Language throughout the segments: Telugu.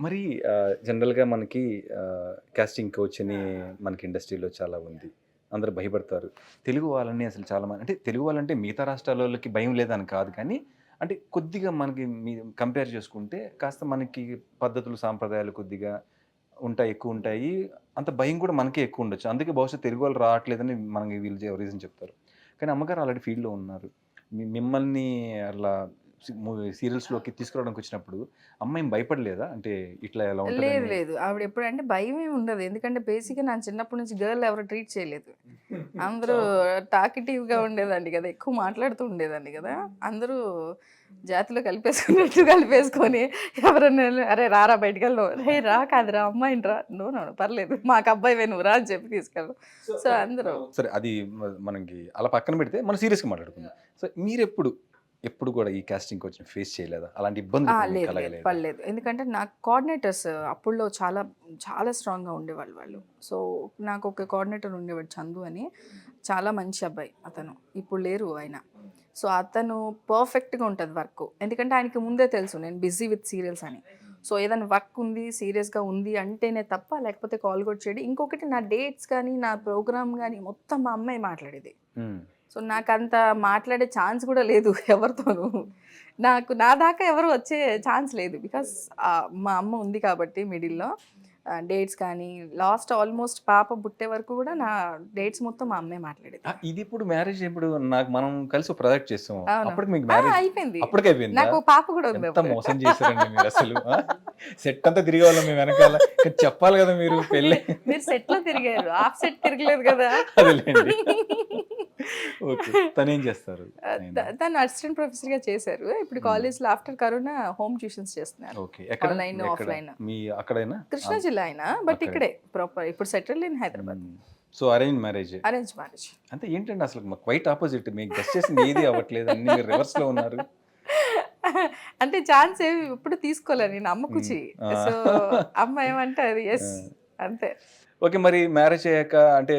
మరి జనరల్గా మనకి కాస్టింగ్ కోచ్ అని మనకి ఇండస్ట్రీలో చాలా ఉంది. అందరూ భయపడతారు. తెలుగు వాళ్ళని అసలు చాలా మంది అంటే తెలుగు వాళ్ళంటే మిగతా రాష్ట్రాల వాళ్ళకి భయం లేదని కాదు కానీ అంటే కొద్దిగా మనకి మీ కంపేర్ చేసుకుంటే కాస్త మనకి పద్ధతులు సాంప్రదాయాలు కొద్దిగా ఉంటాయి ఎక్కువ ఉంటాయి. అంత భయం కూడా మనకే ఎక్కువ ఉండొచ్చు. అందుకే బహుశా తెలుగు వాళ్ళు రావట్లేదని మనకి వీళ్ళు రీజన్ చెప్తారు. కానీ అమ్మగారు ఆల్రెడీ ఫీల్డ్లో ఉన్నారు. మిమ్మల్ని అలా సీరియల్స్లోకి తీసుకురావడానికి వచ్చినప్పుడు అమ్మాయి భయపడలేదా? అంటే ఇట్లా ఎలా లేదు లేదు. ఆవిడ ఎప్పుడంటే భయం ఏమి ఉండదు. ఎందుకంటే బేసిక్గా నా చిన్నప్పటి నుంచి గర్ల్ ఎవరు ట్రీట్ చేయలేదు. అందరూ టాకిటివ్గా ఉండేదండి కదా. ఎక్కువ మాట్లాడుతూ ఉండేదండి కదా. అందరూ జాతిలో కలిపేసుకున్నట్టు కలిపేసుకొని ఎవరన్నా అరే రారా బయటికి వెళ్దాం రే రా కాదురా అమ్మాయిని రా నో నో పర్లేదు. మాకు అబ్బాయి నువ్వు రా అని చెప్పి తీసుకెళ్ళాం సో అందరూ సరే అది మనకి అలా పక్కన పెడితే మనం సీరియస్గా మాట్లాడుకుందాం. సో మీరు ఎప్పుడు ఎప్పుడు కూడా ఈ కాస్టింగ్ కోచ్ ఫేస్ చేయలేదా? అలాంటి ఇబ్బంది లేదు లేదు. పర్లేదు ఎందుకంటే నాకు కోఆర్డినేటర్స్ అప్పుల్లో చాలా చాలా స్ట్రాంగ్గా ఉండేవాళ్ళు వాళ్ళు. సో నాకు ఒక కోఆర్డినేటర్ ఉండేవాడు చందు అని. చాలా మంచి అబ్బాయి అతను. ఇప్పుడు లేరు ఆయన. సో అతను పర్ఫెక్ట్గా ఉంటుంది వర్క్. ఎందుకంటే ఆయనకి ముందే తెలుసు నేను బిజీ విత్ సీరియల్స్ అని. సో ఏదైనా వర్క్ ఉంది సీరియస్గా ఉంది అంటేనే తప్ప లేకపోతే కాల్ కూడా చేయడం. ఇంకొకటి నా డేట్స్ కానీ నా ప్రోగ్రామ్ కానీ మొత్తం మా అమ్మాయి మాట్లాడేది. సో నాకు అంత మాట్లాడే ఛాన్స్ కూడా లేదు ఎవరితోనూ. నాకు నా దాకా ఎవరు వచ్చే ఛాన్స్ లేదు బికాస్ మా అమ్మ ఉంది కాబట్టి మిడిల్లో. డేట్స్ కానీ లాస్ట్ ఆల్మోస్ట్ పాప పుట్టే వరకు కూడా నా డేట్స్ మొత్తం మా అమ్మే మాట్లాడేది. ఇది ఇప్పుడు మ్యారేజ్ ఇప్పుడు నాకు మనం కలిసి ప్రాజెక్ట్ చేస్తాం. అప్పటికి మీకు మ్యారేజ్ అయిపోయింది. అప్పటికైపోయింది నాకు పాప కూడా ఉంది ఎంత. మోసం చేశారండి మీరు అసలు సెట్ అంతా తిరిగే వాళ్ళం మేము వెనకాల. చెప్పాలి కదా మీరు పెళ్ళి. మీరు సెట్లో తిరిగారు. హాఫ్ సెట్ తిరగలేదు కదా. తను ఏం చేస్తారు తను అసిస్టెంట్ ప్రొఫెసర్గా చేశారు. ఇప్పుడు కాలేజ్లో ఆఫ్టర్ కరోనా హోమ్ ట్యూషన్స్ చేస్తున్నారు. ఎక్కడ? offline. మీ అక్కడైనా? కృష్ణా జిల్లా అయినా? బట్. ఇక్కడే. ప్రాపర్ ఇప్పుడు settle in Hyderabad. So arrange marriage? Arrange marriage. అంటే ఏంటంటే అసలు మాకు క్వైట్ ఆపోజిట్ మీకు గెస్ట్ చేసింది ఏది అవ్వట్లేదు. అన్ని మీరు రివర్స్లో ఉన్నారు. అంటే ఛాన్స్ ఏమి ఇప్పుడు తీసుకోలే నేను అమ్మకుచి మ్మ్. ఆ. సో అమ్మ ఏమంటే అది ఎస్ అంతే. ఓకే మరి మ్యారేజ్ అయ్యాక అంటే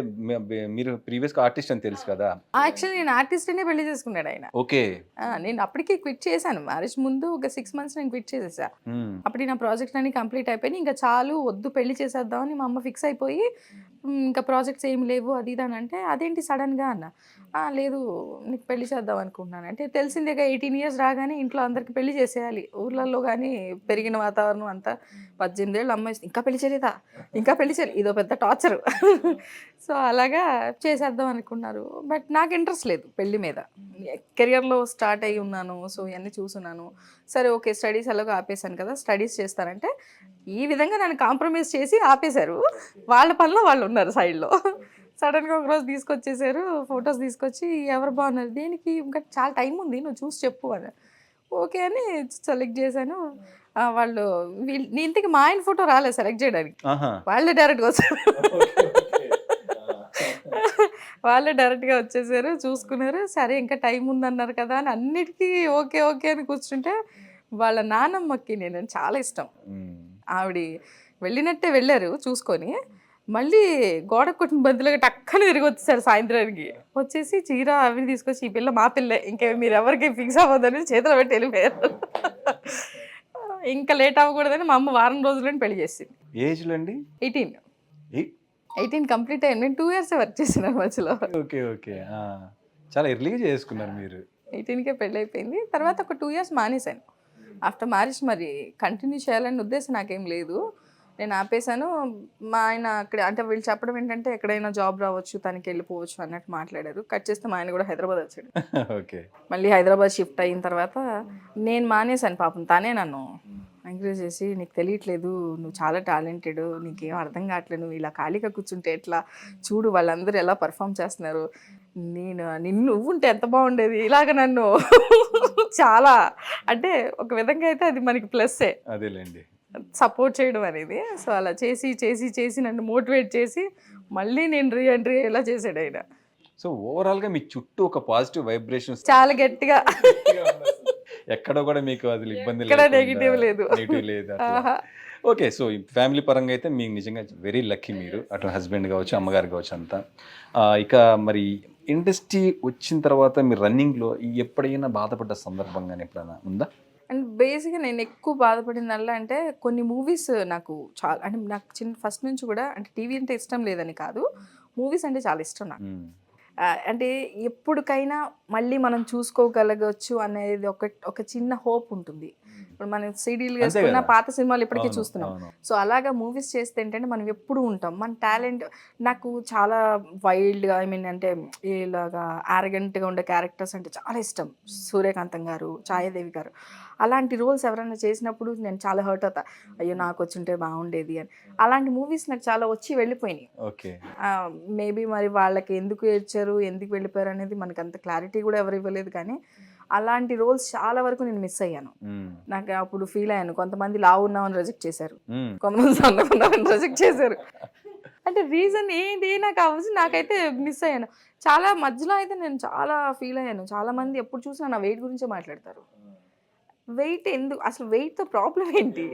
మీరు ప్రీవియస్ ఆర్టిస్ట్ అని తెలుసు కదా. యాక్చువల్లీ నేను ఆర్టిస్ట్ అనే పెళ్ళి చేసుకున్నాడు ఆయన. ఓకే. నేను అప్పటికి క్విట్ చేశాను. మ్యారేజ్ ముందు ఒక సిక్స్ మంత్స్ నేను క్విట్ చేసేసా. అప్పటికి నా ప్రాజెక్ట్ అన్ని కంప్లీట్ అయిపోయి ఇంకా చాలు వద్దు పెళ్ళి చేసేద్దామని మా అమ్మ ఫిక్స్ అయిపోయి "మ్, ఇంకా ప్రాజెక్ట్స్ ఏం లేవు అది ఇది అని అంటే అదేంటి సడన్గా అన్న. లేదు నీకు పెళ్ళి చేద్దాం అనుకుంటున్నాను. అంటే తెలిసిందేగా ఎయిటీన్ ఇయర్స్ రాగానే ఇంట్లో అందరికి పెళ్ళి చేసేయాలి. ఊర్లలో కానీ పెరిగిన వాతావరణం అంతా పద్దెనిమిది ఏళ్ళు అమ్మాయి ఇంకా పెళ్ళి చేయలేదా? ఇంకా పెళ్ళి చేయాలి ఇదో పెద్ద టార్చర్ సో అలాగా చేసేద్దాం అనుకున్నారు. బట్ నాకు ఇంట్రెస్ట్ లేదు పెళ్ళి మీద. కెరియర్లో స్టార్ట్ అయ్యి ఉన్నాను సో ఇవన్నీ చూసున్నాను. సరే ఓకే స్టడీస్ ఎలాగో ఆపేశాను కదా స్టడీస్ చేస్తారంటే ఈ విధంగా నన్ను కాంప్రమైజ్ చేసి ఆపేశారు. వాళ్ళ పనిలో వాళ్ళు ఉన్నారు సైడ్లో సడన్గా ఒకరోజు తీసుకొచ్చేసారు ఫొటోస్ తీసుకొచ్చి ఎవరు బాగున్నారు? దేనికి? ఇంకా చాలా టైం ఉంది నువ్వు చూసి చెప్పు అని. ఓకే అని సెలెక్ట్ చేశాను. వాళ్ళు వీళ్ళు నీ ఇంటికి మా ఆయన ఫోటో రాలేదు సెలెక్ట్ చేయడానికి. వాళ్ళే డైరెక్ట్గా వచ్చారు. వాళ్ళే డైరెక్ట్గా వచ్చేసారు చూసుకున్నారు. సరే ఇంకా టైం ఉందన్నారు కదా అని అన్నిటికీ ఓకే ఓకే అని కూర్చుంటే వాళ్ళ నానమ్మకి నేను చాలా ఇష్టం. ఆవిడ వెళ్ళినట్టే వెళ్ళారు చూసుకొని. మళ్ళీ గోడ కొట్టిన బంతులుగా టక్కన తిరిగి వచ్చేసారు సాయంత్రానికి. వచ్చేసి చీర అవి తీసుకొచ్చి ఈ పిల్ల మా పిల్లే ఇంకా మీరు ఎవరికి ఫిక్స్ అవ్వద్దని చేతిలో పెట్టి వెళ్ళిపోయారు. ఇంకా లేట్ అవ్వకూడదని మా అమ్మ వారం రోజులని పెళ్ళి చేసింది. ఏజ్లో అండి? ఎయిటీన్ ఎయిట్ ఎయిటీన్ కంప్లీట్ అయ్యింది నేను టూ ఇయర్స్ వర్క్ చేసిన మధ్యలో ఓకే ఓకే. చాలా ఎర్లీగా చేసుకున్నారు మీరు. ఎయిటీన్కే పెళ్ళి అయిపోయింది. తర్వాత ఒక టూ ఇయర్స్ మానేశాను. ఆఫ్టర్ మ్యారేజ్ మరి కంటిన్యూ చేయాలనే ఉద్దేశం నాకేం లేదు. నేను ఆపేశాను. మా ఆయన అక్కడ అంటే వీళ్ళు చెప్పడం ఏంటంటే ఎక్కడైనా జాబ్ రావచ్చు తనకి వెళ్ళిపోవచ్చు అన్నట్టు మాట్లాడారు. కట్ చేస్తే మా ఆయన కూడా హైదరాబాద్ వచ్చాడు. ఓకే. మళ్ళీ హైదరాబాద్ షిఫ్ట్ అయిన తర్వాత నేను మానేశాను పాపం. తానే నన్ను ఎంకరేజ్ చేసి నీకు తెలియట్లేదు నువ్వు చాలా టాలెంటెడ్ నీకేం అర్థం కావట్లేదు నువ్వు ఇలా ఖాళీగా కూర్చుంటే ఎట్లా? చూడు వాళ్ళందరూ ఎలా పర్ఫామ్ చేస్తున్నారు. నేను నిన్ను నువ్వు ఉంటే ఎంత బాగుండేది? ఇలాగ నన్ను. చాలా. అంటే ఒక విధంగా అయితే అది మనకి ప్లస్సే. అదేలేండి. సపోర్ట్ చేయడం అనేది. సో అలా చేసి చేసి చేసి నన్ను మోటివేట్ చేసి మళ్ళీ నేను రీ ఎంట్రీ ఎలా చేశాడు ఆయన. సో ఓవరాల్గా మీ చుట్టూ ఒక పాజిటివ్ వైబ్రేషన్స్ చాలా గట్టిగా. ఎక్కడ కూడా మీకు అది ఇబ్బంది negative లేదు. నెగిటివ్ లేదు. ఓకే సో ఫ్యామిలీ పరంగా అయితే మీకు నిజంగా వెరీ లక్కీ మీరు. అటు హస్బెండ్ కావచ్చు అమ్మగారు కావచ్చు అంతా. ఇక మరి ఇండస్ట్రీ వచ్చిన తర్వాత మీరు రన్నింగ్లో ఎప్పుడైనా బాధపడ్డ సందర్భం కానీ ఎప్పుడైనా ఉందా? అండ్ బేసిక్గా నేను ఎక్కువ బాధపడిందల్లా అంటే కొన్ని మూవీస్ నాకు చాలా అంటే నాకు చిన్న ఫస్ట్ నుంచి కూడా అంటే టీవీ అంటే ఇష్టం లేదని కాదు. మూవీస్ అంటే చాలా ఇష్టం నాకు. అంటే ఎప్పటికైనా మళ్ళీ మనం చూసుకోగలగచ్చు అనేది ఒక ఒక చిన్న హోప్ ఉంటుంది. ఇప్పుడు మనం సీడీలు వేసుకున్న. పాత సినిమాలు ఇప్పటికీ చూస్తున్నాం. సో అలాగా మూవీస్ చేస్తే ఏంటంటే మనం ఎప్పుడు ఉంటాం. మన టాలెంట్ నాకు చాలా వైల్డ్గా ఐ మీన్ అంటే ఇలాగా ఆరగెంట్గా ఉండే క్యారెక్టర్స్ అంటే చాలా ఇష్టం. సూర్యకాంతం గారు ఛాయాదేవి గారు. అలాంటి రోల్స్ ఎవరైనా చేసినప్పుడు నేను చాలా హర్ట్ అవుతా. అయ్యో నాకు వచ్చుంటే బాగుండేది అని. అలాంటి మూవీస్ నాకు చాలా వచ్చి వెళ్ళిపోయినాయి. ఓకే. మేబీ మరి వాళ్ళకి ఎందుకు ఏడ్చారు ఎందుకు వెళ్ళిపోయారు అనేది మనకు అంత క్లారిటీ కూడా ఎవరు ఇవ్వలేదు కానీ అలాంటి రోల్స్ చాలా వరకు నేను మిస్ అయ్యాను. నాకు అప్పుడు ఫీల్ అయ్యాను. కొంతమంది లావు ఉన్నామని రిజెక్ట్ చేశారు. కొంతమంది రిజెక్ట్ చేశారు. అంటే రీజన్ ఏంటి? నాకు అవ్వచ్చు నాకైతే మిస్ అయ్యాను. చాలా మధ్యలో అయితే నేను చాలా ఫీల్ అయ్యాను. చాలా మంది ఎప్పుడు చూసినా నా వెయిట్ గురించే మాట్లాడతారు. వెయిట్ ఎందుకు అసలు weight తో ప్రాబ్లం ఏంటి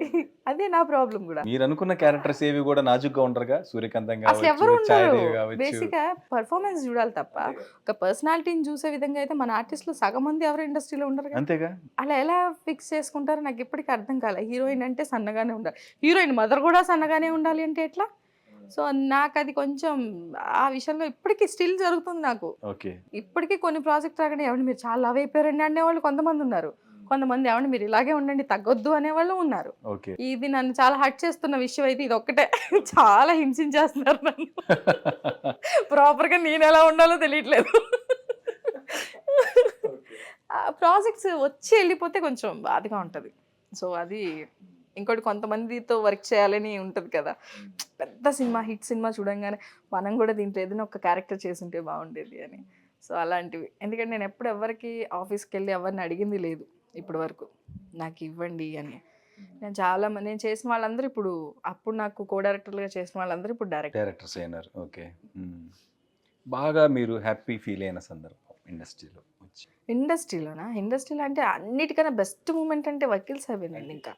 అదే నా ప్రాబ్లం కూడా. మీరు అనుకున్న క్యారెక్టర్స్ ఏవి కూడా నాజుగ్గా ఉండరుగా? సూర్యకాంతం అసలు ఎవరు ఉండరు. బేసిక్గా పర్ఫార్మెన్స్ చూడాలి తప్ప ఒక పర్సనాలిటీని చూసే విధంగా అయితే మన ఆర్టిస్టులు సగం మంది ఎవరు ఇండస్ట్రీలో ఉండరు కదా. అంతేగా. అలా ఎలా ఫిక్స్ చేసుకుంటారో నాకు ఇప్పటికీ అర్థం కాలే. హీరోయిన్ అంటే సన్నగానే ఉండాలి. హీరోయిన్ మదర్ కూడా సన్నగానే ఉండాలి అంటే ఎట్లా? సో నాకు అది కొంచెం ఆ విషయంలో ఇప్పటికీ స్టిల్ జరుగుతుంది నాకు. ఇప్పటికీ కొన్ని ప్రాజెక్ట్ రాగానే ఏమండి మీరు చాలా లవ్ అయిపోయారండి అనేవాళ్ళు కొంతమంది ఉన్నారు. కొంతమంది ఏమండి మీరు ఇలాగే ఉండండి తగ్గొద్దు అనేవాళ్ళు ఉన్నారు. ఓకే. ఇది నన్ను చాలా హర్ట్ చేస్తున్న విషయం అయితే ఇది ఒక్కటే. చాలా హింసించేస్తున్నారు నన్ను. ప్రాపర్గా నేను ఎలా ఉండాలో తెలియట్లేదు. ప్రాజెక్ట్స్ వచ్చి వెళ్ళిపోతే కొంచెం బాధగా ఉంటుంది. సో అది ఇంకోటి కొంతమందితో వర్క్ చేయాలని ఉంటుంది కదా. పెద్ద సినిమా హిట్ సినిమా చూడంగానే మనం కూడా దీంట్లో ఏదైనా ఒక క్యారెక్టర్ చేసుంటే బాగుండేది అని. సో అలాంటివి. ఎందుకంటే నేను ఎప్పుడు ఎవరికి ఆఫీస్కి వెళ్ళి ఎవరిని అడిగింది లేదు. ఇప్పటి వరకు. నాకు ఇవ్వండి అని. నేను చాలా మంది నేను చేసిన వాళ్ళందరూ ఇప్పుడు అప్పుడు నాకు కో డైరెక్టర్లుగా చేసిన వాళ్ళందరూ ఇప్పుడు డైరెక్టర్ డైరెక్టర్స్ అయినారు. Okay hmm. బాగా మీరు హ్యాపీ ఫీల్ అయిన సందర్భం ఇండస్ట్రీలో ఇండస్ట్రీలోనా? ఇండస్ట్రీలో అంటే అన్నిటికన్నా బెస్ట్ మూమెంట్ అంటే వకీల్ సాహేబేనండి ఇంకా.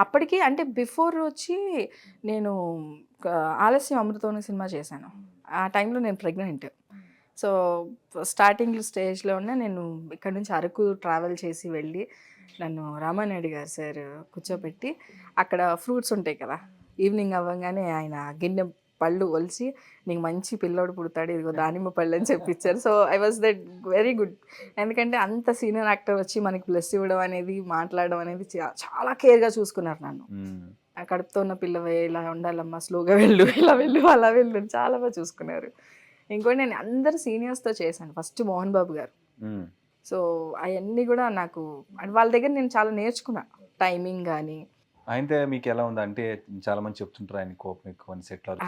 అప్పటికి అంటే బిఫోర్ వచ్చి నేను ఆలస్యం అమృతం అనే సినిమా చేశాను. ఆ టైంలో నేను ప్రెగ్నెంట్ సో స్టార్టింగ్ స్టేజ్లోనే నేను ఇక్కడ నుంచి అరకు ట్రావెల్ చేసి వెళ్ళి నన్ను రామానాయుడు గారు సార్ కూర్చోబెట్టి అక్కడ ఫ్రూట్స్ ఉంటాయి కదా ఈవినింగ్ అవ్వగానే ఆయన గిన్నె పళ్ళు ఒలిచి నీకు మంచి పిల్లోడు పుడతాడు ఇదిగో దానిమ్మ పళ్ళు అని చెప్పించారు. So I was that very good ఎందుకంటే అంత సీనియర్ యాక్టర్ వచ్చి మనకి ప్లస్ ఇవ్వడం అనేది మాట్లాడడం అనేది చాలా కేర్గా చూసుకున్నారు నన్ను. కడుపుతో ఉన్న పిల్లవే ఇలా ఉండాలమ్మా స్లోగా వెళ్ళు ఇలా వెళ్ళు అలా వెళ్ళు చాలా బాగా చూసుకున్నారు. ఇంకోటి నేను అందరు సీనియర్స్తో చేశాను ఫస్ట్ మోహన్ బాబు గారు. సో అవన్నీ కూడా నాకు అంటే వాళ్ళ దగ్గర నేను చాలా నేర్చుకున్నా టైమింగ్ కానీ ఆయనతో మీకు ఎలా ఉంది? అంటే చాలా మంది చెప్తుంటారు ఆయన కోపం ఎక్కువ అని సెటిల్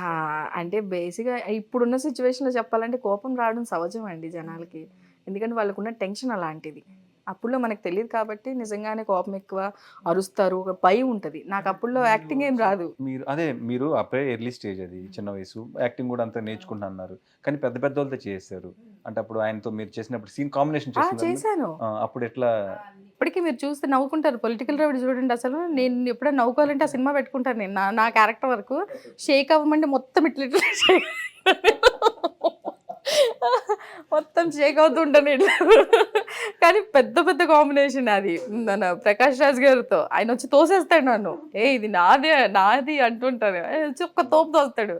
అంటే బేసిక్గా ఇప్పుడున్న సిచ్యువేషన్లో చెప్పాలంటే కోపం రావడం సహజం అండి జనాలకి. ఎందుకంటే వాళ్ళకున్న టెన్షన్ అలాంటిది. అప్పుడులో మనకు తెలియదు కాబట్టి నిజంగానే కోపం ఎక్కువ అరుస్తారు. ఒక భయం ఉంటుంది. నాకు అప్పుడులో యాక్టింగ్ ఏం రాదు. మీరు అదే మీరు అప్పుడే ఎర్లీ స్టేజ్ అది చిన్న వయసు. యాక్టింగ్ కూడా అంతా నేర్చుకుంటా అన్నారు. కానీ పెద్ద పెద్ద వాళ్ళతో చేశారు అంటే అప్పుడు ఆయనతో మీరు చేసినప్పుడు సీన్ కాంబినేషన్ చేశాను. అప్పుడు ఎట్లా? ఇప్పటికీ మీరు చూస్తే నవ్వుకుంటారు. పొలిటికల్ రౌడీ చూడండి అసలు. నేను ఎప్పుడైనా నవ్వుకోవాలంటే ఆ సినిమా పెట్టుకుంటాను నేను. నా నా క్యారెక్టర్ వరకు షేక్ అవ్వమంటే మొత్తం ఇట్లా ఇట్లా షేక్ మొత్తం షేక్ అవుతుంటాను ఇట్లా. కానీ పెద్ద పెద్ద కాంబినేషన్ అది. మన ప్రకాష్ రాజ్ గారితో. ఆయన వచ్చి తోసేస్తాడు నన్ను. ఏ ఇది నాదే నాది అంటుంటాను ఆయన వచ్చి ఒక్క తోపు తోస్తాడు.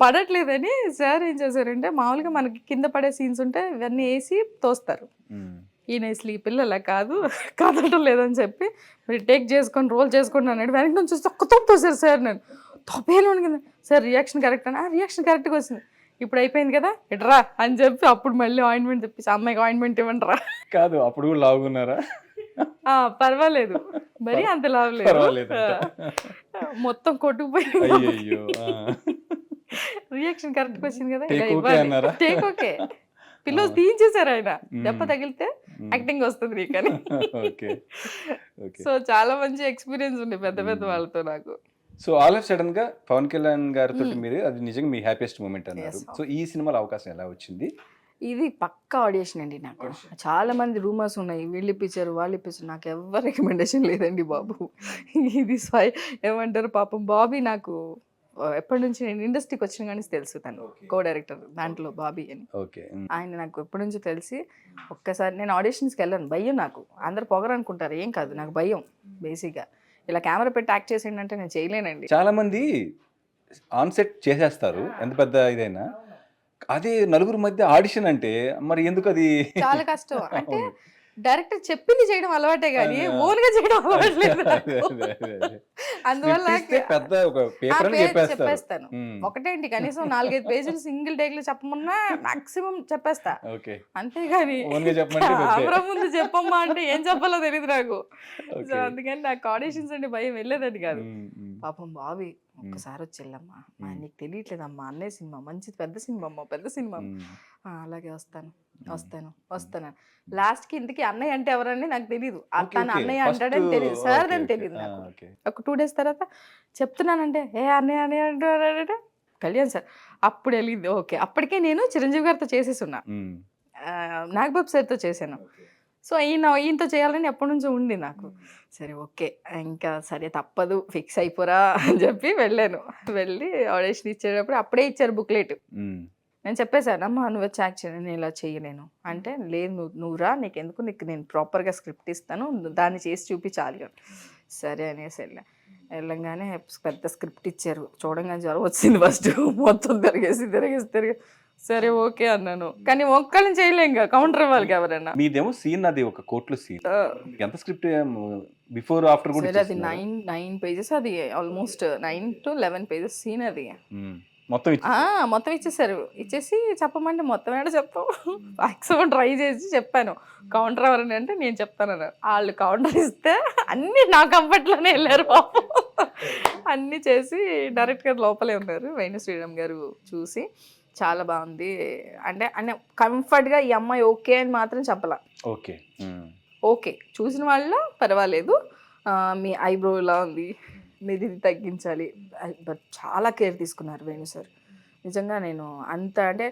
పడట్లేదని సార్ ఏం చేశారంటే మామూలుగా మనకి కింద పడే సీన్స్ ఉంటే ఇవన్నీ వేసి తోస్తారు. ఈయన అసలు ఈ పిల్లల కాదు కదలటం లేదని చెప్పి మీరు టేక్ చేసుకొని రోల్ చేసుకొని అన్నాడు. వెనక నుంచి చూస్తే ఒక్క తోపు తోసారు సార్ నేను కదా. సార్ రియాక్షన్ కరెక్ట్ అని రియాక్షన్ కరెక్ట్గా వచ్చింది. ఇప్పుడు అయిపోయింది కదా? ఇట్రా అని చెప్పి అప్పుడు మళ్ళీ ఆయింట్మెంట్ తెప్పించి అమ్మాయికి ఆయింట్మెంట్ ఇవ్వండి రా కాదు అప్పుడు కూడా ఆ, పర్వాలేదు. మరీ అంత పర్వాలేదు మొత్తం కొట్టుకుపోయింది రియాక్షన్ కరెక్ట్గా వచ్చింది కదా? Take okay. పిల్లోస్ తీయించేశారు ఆయన. దెబ్బ తగిలితే యాక్టింగ్ వస్తుంది నీకని. ఓకే ఓకే సో చాలా మంచి ఎక్స్పీరియన్స్ ఉంది పెద్ద పెద్ద. వాళ్ళతో నాకు. సో ఆల్ ఆఫ్ సడన్గా పవన్ కళ్యాణ్ గారితో మ్మ్. మీరు అది నిజంగా మీ హ్యాపీయెస్ట్ మూమెంట్ అన్నారు. సో ఈ సినిమాలో అవకాశం ఎలా వచ్చింది? ఇది పక్కా ఆడిషన్ అండి నాకు. చాలా మంది రూమర్స్ ఉన్నాయి. వీళ్ళు ఇప్పించారు వాళ్ళు ఇప్పించారు. నాకు ఎవరు రికమెండేషన్ లేదండి బాబు. ఇది స్వయ ఏమంటారు? పాపం బాబీ నాకు ఎప్పటి నుంచి నేను ఇండస్ట్రీకి వచ్చిన కానీ తెలుసు తను. కో డైరెక్టర్ దాంట్లో బాబీ అని. ఓకే ఆయన నాకు ఎప్పటి నుంచో తెలిసి ఒక్కసారి నేను ఆడిషన్స్కి వెళ్ళాను. భయం నాకు. అందరు పొగరు అనుకుంటారు ఏం కాదు నాకు భయం బేసిక్గా ఇలా కెమెరా పెట్టి యాక్ట్ చేసిండంటే నేను చేయలేనండి. చాలా మంది ఆన్ సెట్ చేసేస్తారు ఎంత పెద్ద ఇదైనా. అదే నలుగురు మధ్య ఆడిషన్ అంటే మరి ఎందుకు అది చాలా కష్టం. అంటే అవును. డైరెక్టర్ చెప్పింది చేయడం అలవాటే కానీ అదే. ఓన్గా చేయడం అలవాట్లేదు. అందువల్ల పెద్ద ఒక పేపర్ చెప్పేస్తాను. ఒకటేంటి కనీసం నాలుగైదు పేజీలు సింగిల్ టేక్లో చెప్పమన్నా మాక్సిమం చెప్పేస్తా. అంతేగాని కెమెరా ముందు చెప్పమ్మా అంటే ఏం చెప్పాలో తెలియదు నాకు. సో అందుకని నాకు ఆడిషన్స్ అంటే భయం వెళ్ళేదని కాదు. పాపం బావి ఒక్కసారి వచ్చి వెళ్ళమ్మా మా. నీకు తెలియట్లేదమ్మా. అన్నయ్య సినిమా. మంచి పెద్ద సినిమా అమ్మా పెద్ద సినిమా. ఉమ్, "ఆ, అలాగే వస్తాను. వస్తాను వస్తాను. లాస్ట్కి ఇంతకీ అన్నయ్య అంటే ఎవరని నాకు తెలియదు తను. అన్నయ్య అంటాడని తెలియదు సార్ అని. తెలియదు నాకు. ఒక టూ డేస్ తర్వాత చెప్తున్నానంటే ఏ అన్నయ్య అన్నయ్య అంటారంటే కళ్యాణ్ సార్ అప్పుడు వెళ్ళింది ఓకే. అప్పటికే నేను చిరంజీవి గారితో చేసేసి ఉన్నా నాగబాబు సార్తో చేశాను. సో ఈయన ఈయనతో చేయాలని ఎప్పటి నుంచో ఉంది నాకు. సరే ఓకే. ఇంకా సరే తప్పదు. ఫిక్స్ అయిపోరా అని చెప్పి వెళ్ళాను. వెళ్ళి ఆడిషన్ ఇచ్చేటప్పుడు అప్పుడే ఇచ్చారు బుక్లెట్. నేను చెప్పేశాను అమ్మా నువ్వు వచ్చి యాక్ట్ చేయండి నేను ఇలా చేయలేను అంటే లేదు నువ్వు నువ్వు రా నీకు ఎందుకు నీకు నేను ప్రాపర్గా స్క్రిప్ట్ ఇస్తాను దాన్ని చేసి చూపించాలి. సరే అనేసి వెళ్ళా. వెళ్ళంగానే పెద్ద స్క్రిప్ట్ ఇచ్చారు. చూడంగానే జ్వరం వచ్చింది ఫస్ట్. మొత్తం తిరిగేసి తిరిగేసి తిరిగి సరే ఓకే అన్నాను. కానీ ఒక్కళ్ళని చేయలేం ఇంకా కౌంటర్ ఇవ్వాలి ఎవరైనా మీదేమో సీన్ అది ఒక కోర్టులో సీన్. ఎంత స్క్రిప్ట్ బిఫోర్ ఆఫ్టర్ కూడా అది. నైన్ నైన్ పేజెస్ అది almost nine to eleven pages scene అది. మొత్తం ఇచ్చి- ఆ, మొత్తం ఇచ్చేసారు. ఇచ్చేసి చెప్పమంటే మొత్తం ఏడ చెప్తాం మ్యాక్సిమం ట్రై చేసి చెప్పాను. కౌంటర్ ఎవరని అంటే నేను చెప్తాను అన్నారు. వాళ్ళు కౌంటర్ ఇస్తే అన్నీ నా కంఫర్ట్లోనే వెళ్ళారు పాపం అన్నీ చేసి డైరెక్ట్గా లోపలే ఉన్నారు. వేణు శ్రీరామ్ గారు చూసి. చాలా బాగుంది. అంటే అంటే కంఫర్ట్గా ఈ అమ్మాయి ఓకే అని మాత్రం చెప్పలా. ఓకే. ఓకే. చూసిన వాళ్ళ పర్వాలేదు. మీ ఐబ్రో ఇలా ఉంది. మీది తగ్గించాలి. బట్ చాలా కేర్ తీసుకున్నారు వేణు సార్. నిజంగా నేను అంత అంటే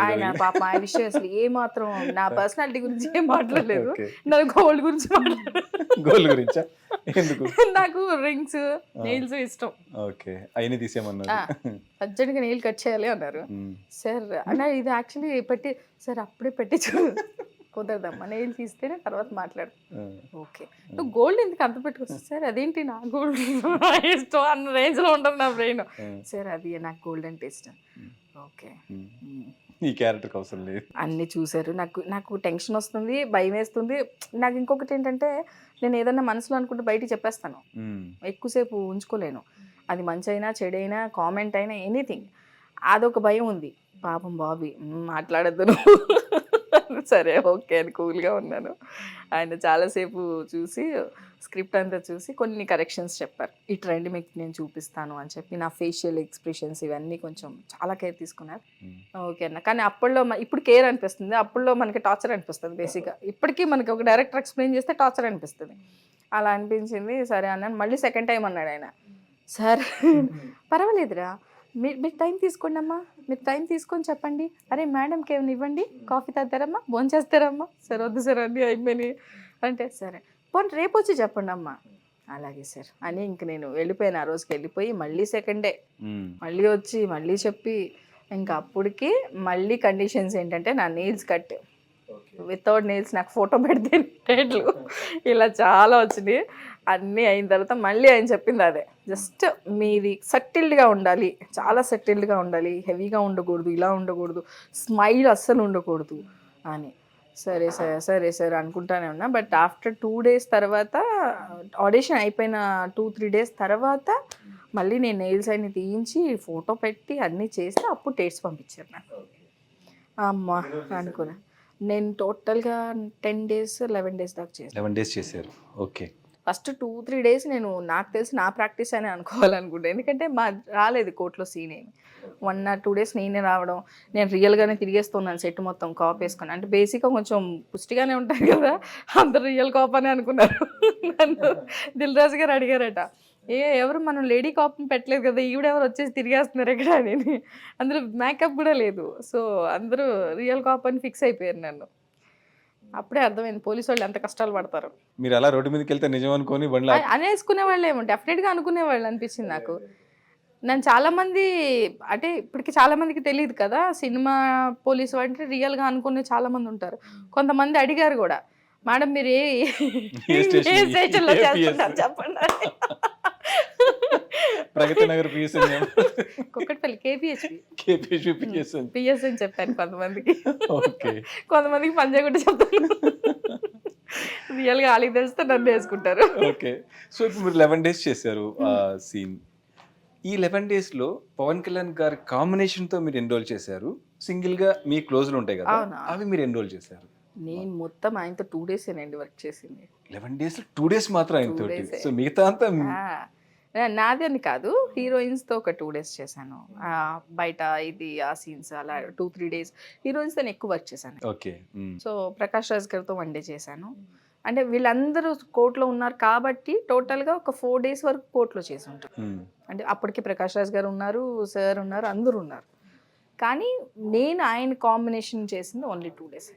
ఆయన పాప ఆ విషయం అసలు ఏ మాత్రం నా పర్సనాలిటీ గురించి ఏం మాట్లాడలేదు. నా గోల్డ్ గురించి మాట్లాడలేదు గోల్ గురించా? ఎందుకు? నాకు రింగ్స్ నెయిల్స్ ఇష్టం. ఓకే. అయిన తీసేయమన్నారు. అర్జెంట్గా నెయిల్ కట్ చేయాలి అన్నారు. సార్ అన్న ఇది యాక్చువల్లీ పెట్టి సార్ అప్పుడే పెట్టి చూ కుదరదమ్మా నెయిల్ తీస్తేనే తర్వాత మాట్లాడు. ఓకే. నువ్వు గోల్డ్ ఎందుకు అంత పెట్టుకొస్తా సార్ అదేంటి నా గోల్డ్? ఇష్టం అన్న రేంజ్లో ఉంటుంది నా బ్రెయిన్ సార్ అది నాకు గోల్డ్ అంటే ఇష్టం. ఓకే. ఈ క్యారెక్టర్కి అవసరం లేదు. అన్నీ చూశారు. నాకు నాకు టెన్షన్ వస్తుంది భయం వేస్తుంది. నాకు ఇంకొకటి ఏంటంటే నేను ఏదన్నా మనసులో అనుకుంటే బయటికి చెప్పేస్తాను. ఎక్కువసేపు ఉంచుకోలేను. అది మంచి అయినా చెడైనా కామెంట్ అయినా ఎనీథింగ్. అదొక భయం ఉంది. పాపం బాబీ "మ్మ్, మాట్లాడొద్దు నువ్వు. సరే ఓకే అని కూల్గా ఉన్నాను. ఆయన చాలాసేపు చూసి స్క్రిప్ట్ అంతా చూసి కొన్ని కరెక్షన్స్ చెప్పారు. ఈ ట్రెండ్ మీకు నేను చూపిస్తాను అని చెప్పి నా ఫేషియల్ ఎక్స్ప్రెషన్స్ ఇవన్నీ కొంచెం చాలా కేర్ తీసుకున్నారు. ఉమ్, ఓకే అన్న. కానీ అప్పట్లో ఇప్పుడు కేర్ అనిపిస్తుంది. అప్పట్లో మనకి టార్చర్ అనిపిస్తుంది బేసిక్గా ఇప్పటికీ మనకి ఒక డైరెక్టర్ ఎక్స్ప్లెయిన్ చేస్తే టార్చర్ అనిపిస్తుంది. అలా అనిపించింది. సరే అన్నాను మళ్ళీ సెకండ్ టైం అన్నాడు ఆయన. సార్ పర్వాలేదురా. మీరు మీరు టైం తీసుకోండి అమ్మా. మీరు టైం తీసుకొని చెప్పండి. అరే మేడంకి ఏమైనా ఇవ్వండి? కాఫీ తాగుతారమ్మా? భోజనం చేస్తారమ్మా సరే వద్దు సార్ అన్నీ అయిపోయినాయి. అంటే సరే. పోనీ రేపు వచ్చి చెప్పండి అమ్మా అలాగే సార్. అని ఇంక నేను వెళ్ళిపోయాను. ఆ రోజుకి వెళ్ళిపోయి మళ్ళీ సెకండ్. డే మళ్ళీ వచ్చి మళ్ళీ చెప్పి ఇంకా అప్పటికి మళ్ళీ కండిషన్స్ ఏంటంటే నా నెయిల్స్ కట్ వితౌట్ నెయిల్స్ నాకు ఫోటో పెడితే డేట్లు ఇలా చాలా వచ్చినాయి. అన్నీ అయిన తర్వాత మళ్ళీ ఆయన చెప్పింది అదే. జస్ట్ మీది సటిల్డ్గా ఉండాలి. చాలా సటిల్డ్గా ఉండాలి. హెవీగా ఉండకూడదు. ఇలా ఉండకూడదు. స్మైల్ అస్సలు ఉండకూడదు. అని. సరే సరే సరే సరే అనుకుంటానే ఉన్నా. బట్ ఆఫ్టర్ టూ డేస్ తర్వాత ఆడిషన్ అయిపోయిన టూ త్రీ డేస్ తర్వాత మళ్ళీ నేను నెయిల్స్ అన్ని తీయించి ఫోటో పెట్టి అన్నీ చేస్తే అప్పుడు టేస్ట్ పంపించారు నాకు. అమ్మా అనుకున్నా. నేను టోటల్గా టెన్ డేస్ లెవెన్ డేస్ దాకా చేసాను లెవెన్ డేస్ చేశారు. Okay first two three days నేను నాకు తెలిసి నా ప్రాక్టీస్ అని అనుకోవాలనుకుంటా. ఎందుకంటే మా రాలేదు కోర్టులో సీన్ ఏమి. వన్ ఆర్ టూ డేస్ నేనే రావడం నేను రియల్గానే తిరిగేస్తున్నాను సెట్ మొత్తం కాప్ వేసుకొని. అంటే బేసిక్గా కొంచెం పుష్టిగానే ఉంటాను కదా అందరు రియల్ కాప్ అని అనుకున్నారు. నన్ను దిల్రాజు గారు అడిగారట ఏ ఎవరు మనం లేడీ కాప్ని పెట్టలేదు కదా ఈవిడెవరు వచ్చేసి తిరిగేస్తున్నారు ఎక్కడ అని. అందులో మేకప్ కూడా లేదు. సో అందరూ రియల్ కాప్ అని ఫిక్స్ అయిపోయారు నన్ను. అప్పుడే అర్థమైంది. పోలీసు వాళ్ళు ఎంత కష్టాలు పడతారు. మీరు అలా రోడ్డు మీదకి వెళ్తే నిజం అనుకొని బండ్లో అనేసుకునే వాళ్ళు ఏమో. డెఫినెట్గా అనుకునే వాళ్ళు అనిపించింది నాకు. నేను చాలా మంది అంటే ఇప్పటికి చాలా మందికి తెలియదు కదా సినిమా పోలీసు అంటే రియల్గా అనుకునే చాలా మంది ఉంటారు కొంతమంది అడిగారు కూడా మేడం మీరు ఏ ఏ స్టేషన్? ఏ స్టేషన్లో చేస్తున్నారు? చెప్పండి. Pragathi Nagar PSN Kukatpally KPHB KPHB పిఎస్ఎన్ పిఎస్ అని చెప్పాను కొంతమందికి. ఓకే. కొంతమందికి చేయకుండా చెప్తాను రియల్గా వాళ్ళకి తెలిస్తే నన్ను వేసుకుంటారు. ఓకే. సో ఇప్పుడు మీరు లెవెన్ డేస్ చేశారు ఆ సీన్ ఈ లెవెన్ డేస్లో పవన్ కళ్యాణ్ గారి కాంబినేషన్తో మీరు ఎన్రోల్ చేశారు. సింగిల్గా మీ క్లోజ్లో ఉంటాయి కదా. అవి మీరు ఎన్రోల్ చేశారు. నేను మొత్తం ఆయనతో టూ డేస్ అండి వర్క్ చేసింది. లెవెన్ డేస్ టూ డేస్ మాత్రం ఆయన Two తోటి days ఏ. సో మిగతా అంతా నాది అని కాదు హీరోయిన్స్తో ఒక టూ డేస్ చేశాను. బయట ఇది ఆ సీన్స్ అలా టూ త్రీ డేస్ హీరోయిన్స్తో నేను ఎక్కువ వర్క్ చేశాను. ఓకే సో ప్రకాష్ రాజ్ గారితో వన్ డే చేశాను. అంటే వీళ్ళందరూ కోర్టులో ఉన్నారు కాబట్టి టోటల్గా ఒక ఫోర్ డేస్ వరకు కోర్టులో చేసి ఉంటారు. అంటే అప్పటికి ప్రకాష్ రాజ్ గారు ఉన్నారు సార్ ఉన్నారు అందరూ ఉన్నారు. కానీ నేను ఆయన కాంబినేషన్ చేసింది ఓన్లీ టూ డేస్.